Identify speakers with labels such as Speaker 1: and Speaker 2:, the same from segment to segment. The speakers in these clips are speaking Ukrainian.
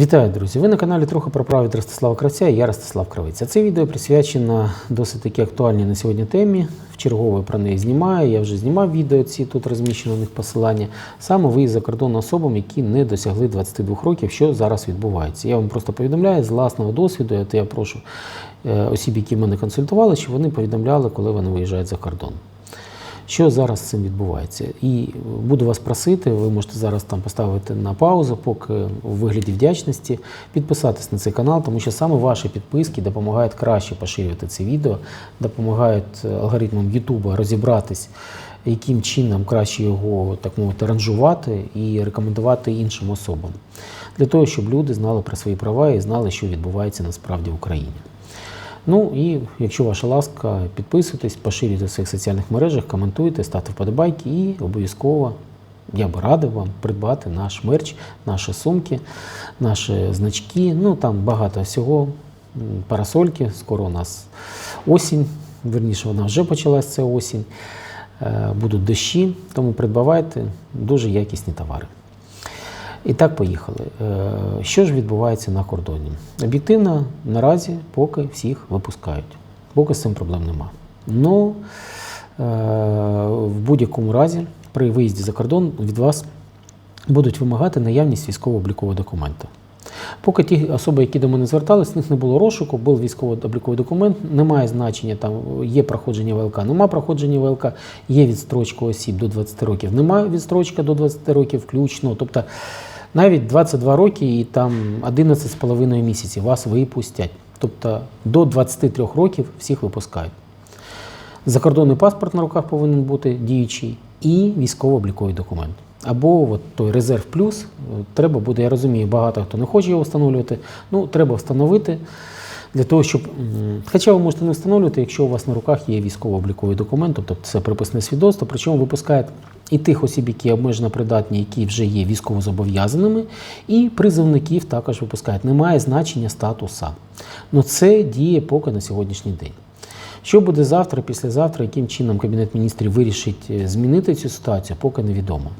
Speaker 1: Вітаю, друзі! Ви на каналі трохи про право від Ростислава Кравця я Ростислав Кравець. Це відео присвячено досить таки актуальній на сьогодні темі. Вчергове про неї знімаю. Я вже знімав відео, ці тут розміщено у них посилання. Саме виїзд за кордон особам, які не досягли 22 років, що зараз відбувається. Я вам просто повідомляю з власного досвіду. Я прошу е, осіб, які мене консультували, щоб вони повідомляли, коли вони виїжджають за кордон. Що зараз з цим відбувається? І буду вас просити, ви можете зараз там поставити на паузу, поки у вигляді вдячності, підписатись на цей канал, тому що саме ваші підписки допомагають краще поширювати це відео, допомагають е, алгоритмам Ютуба розібратись, яким чином краще його так мовити ранжувати і рекомендувати іншим особам, для того, щоб люди знали про свої права і знали, що відбувається насправді в Україні. Ну і якщо ваша ласка, підписуйтесь, поширюйте в своїх соціальних мережах, коментуйте, ставте вподобайки і обов'язково я би радив вам придбати наш мерч, наші сумки, наші значки. Ну там багато всього. Парасольки, скоро у нас осінь, верніше вона вже почалась ця осінь. Е, Будуть дощі, тому придбавайте дуже якісні товари. І так поїхали. Е, Що ж відбувається на кордоні? Об'єктивно, наразі поки всіх випускають, поки з цим проблем нема. Ну е, в будь-якому разі, при виїзді за кордон від вас будуть вимагати наявність військово-облікового документа. Поки ті особи, які до мене звертались, в них не було розшуку, був військово-обліковий документ, немає значення, там є проходження ВЛК, нема проходження ВЛК, є відстрочка осіб до 20 років, немає відстрочка до 20 років включно. Тобто навіть 22 роки і там 11,5 місяців вас випустять. Тобто до 23 років всіх випускають. Закордонний паспорт на руках повинен бути діючий і військово-обліковий документ. Або от той резерв плюс треба буде, я розумію, багато хто не хоче його встановлювати. Ну, треба встановити для того, щоб. Хоча ви можете не встановлювати, якщо у вас на руках є військово-обліковий документ, тобто це приписне свідоцтво, причому випускають і тих осіб, які обмежено придатні, які вже є військовозобов'язаними, і призовників також випускають. Немає значення статуса. Ну це діє поки на сьогоднішній день. Що буде завтра, післязавтра, яким чином Кабінет міністрів вирішить е, змінити цю ситуацію, поки невідомо.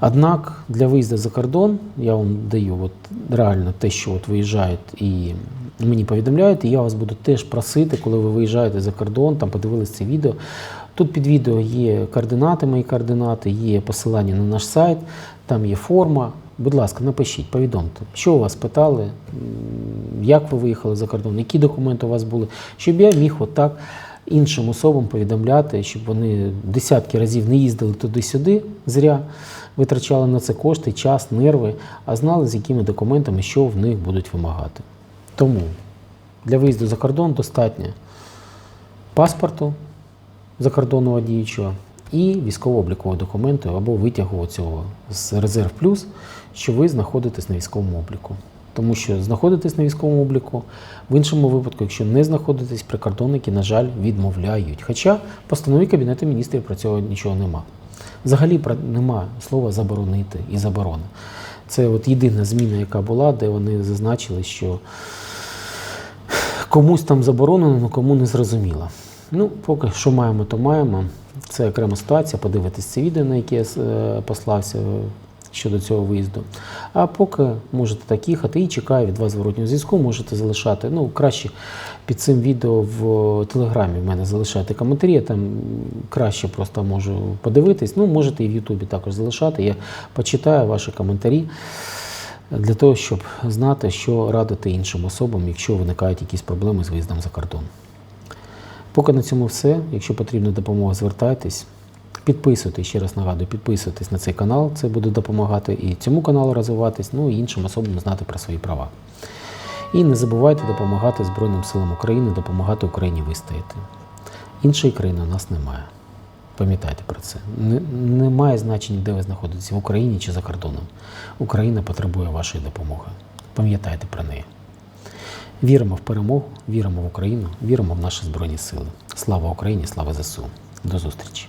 Speaker 1: Однак для виїзду за кордон я вам даю от реально те, що от виїжджають і мені повідомляють, і я вас буду теж просити, коли ви виїжджаєте за кордон, там подивились це відео. Тут під відео є координати, мої координати, є посилання на наш сайт, там є форма. Будь ласка, напишіть, повідомте, що у вас питали, як ви виїхали за кордон, які документи у вас були, щоб я міг отак іншим особам повідомляти, щоб вони десятки разів не їздили туди-сюди зря, витрачали на це кошти, час, нерви, а знали, з якими документами, що в них будуть вимагати. Тому для виїзду за кордон достатньо паспорту закордонного діючого і військово-облікового документу або витягу цього з резерв плюс, що ви знаходитесь на військовому обліку. Тому що знаходитесь на військовому обліку, в іншому випадку, якщо не знаходитесь, прикордонники, на жаль, відмовляють. Хоча постанові Кабінету міністрів про цього нічого нема. Взагалі нема слова заборонити і заборона. Це от єдина зміна, яка була, де вони зазначили, що комусь там заборонено, але кому не зрозуміло. Ну, поки що маємо, то маємо. Це окрема ситуація. Подивитись це відео, на яке я е, послався щодо цього виїзду. А поки можете так їхати і чекаю від вас зворотнього зв'язку, можете залишати. Ну, краще під цим відео в телеграмі в мене залишайте коментарі, я там краще просто можу подивитись. Ну, можете і в Ютубі також залишати. Я почитаю ваші коментарі для того, щоб знати, що радити іншим особам, якщо виникають якісь проблеми з виїздом за кордон. Поки на цьому все. Якщо потрібна допомога, звертайтесь. Підписуйтесь, ще раз нагадую, підписуйтесь на цей канал, це буде допомагати і цьому каналу розвиватись, ну і іншим особам знати про свої права. І не забувайте допомагати Збройним силам України, допомагати Україні вистояти. Іншої країни у нас немає. Пам'ятайте про це. Не- Немає значення, де ви знаходитесь, в Україні чи за кордоном. Україна потребує вашої допомоги. Пам'ятайте про неї. Віримо в перемогу, віримо в Україну, віримо в наші Збройні Сили. Слава Україні, слава ЗСУ. До зустрічі!